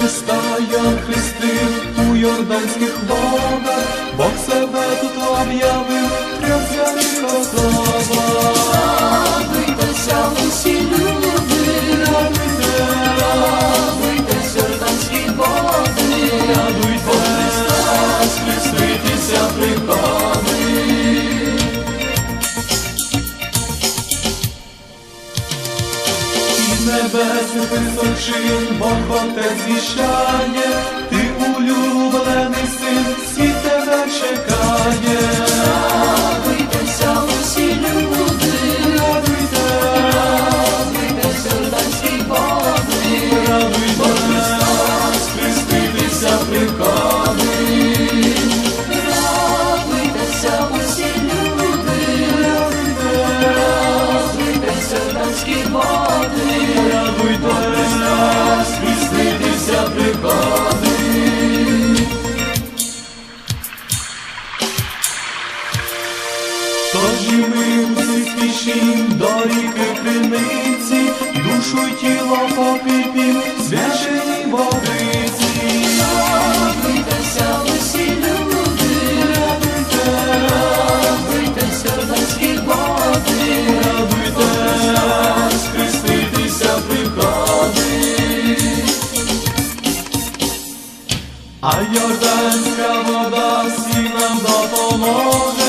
Христа я хрестив у йорданських водах, Бог себе тут об'явив, трьохзяних слава. І небесних височин Бог Отець віщає, ти улюблений син, світ тебе чекає. радуйтеся усі люди, Радуйте, радуйтесь, Йорданські води, радуйтесь, хреститися приходить. радуйтеся усі люди, радуйтесь, Йорданські води, Божі милості спішим до ріки криниці, душу й тіло попіпім, зв'яжені водиці. Радуйтеся, усі люди, радуйте, радуйтеся, батьки води, радуйте, хреститися приходи. А йорданська вода всім нам допоможе.